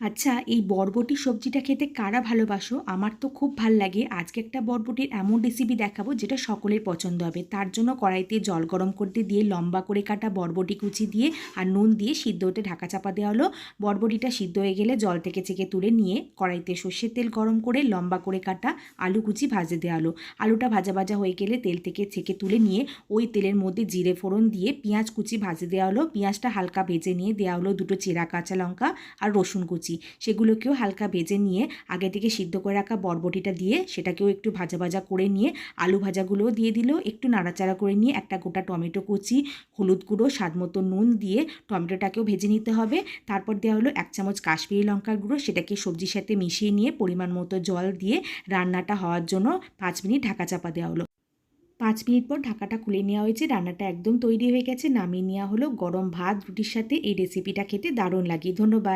আচ্ছা এই বরবটি সবজিটা খেতে কারা ভালোবাসো? আমার তো খুব ভালো লাগে। আজকে একটা বরবটির এমন রেসিপি দেখাবো যেটা সকলের পছন্দ হবে। তার জন্য কড়াইতে জল গরম করতে দিয়ে লম্বা করে কাটা বরবটি কুচি দিয়ে আর নুন দিয়ে সিদ্ধ হতে ঢাকা চাপা দেওয়া হলো। বরবটিটা সিদ্ধ হয়ে গেলে জল থেকে চেকে তুলে নিয়ে কড়াইতে সর্ষের তেল গরম করে লম্বা করে কাটা আলু কুচি ভাজে দেওয়া হলো। আলুটা ভাজা ভাজা হয়ে গেলে তেল থেকে ছেঁকে তুলে নিয়ে ওই তেলের মধ্যে জিরে ফোড়ন দিয়ে পেঁয়াজ কুচি ভাজে দেওয়া হলো। পেঁয়াজটা হালকা ভেজে নিয়ে দেওয়া হলো দুটো চেরা কাঁচা লঙ্কা আর রসুন কুচি। সেগুলোকেও হালকা ভেজে নিয়ে, আগে থেকে সিদ্ধ করে রাখা বরবটিটা দিয়ে, সেটাকেও একটু ভাজা ভাজা করে নিয়ে, আলু ভাজাগুলোও দিয়ে দিল, একটু নাড়াচাড়া করে নিয়ে, একটা গোটা টমেটো কুচি, হলুদ গুঁড়ো, স্বাদ মতো নুন দিয়ে টমেটোটাকেও ভেজে নিতে হবে। তারপর দেওয়া হলো এক চামচ কাশ্মীরি লঙ্কার গুঁড়ো, সেটাকে সবজির সাথে মিশিয়ে নিয়ে, পরিমাণ মতো জল দিয়ে রান্নাটা হওয়ার জন্য পাঁচ মিনিট ঢাকা চাপা দেওয়া হলো। পাঁচ মিনিট পর ঢাকাটা খুলে নেওয়া হয়েছে, রান্নাটা একদম তৈরি হয়ে গেছে। নামিয়ে নেওয়া হলো গরম ভাত, রুটির সাথে এই রেসিপিটা খেতে দারুণ লাগে। ধন্যবাদ।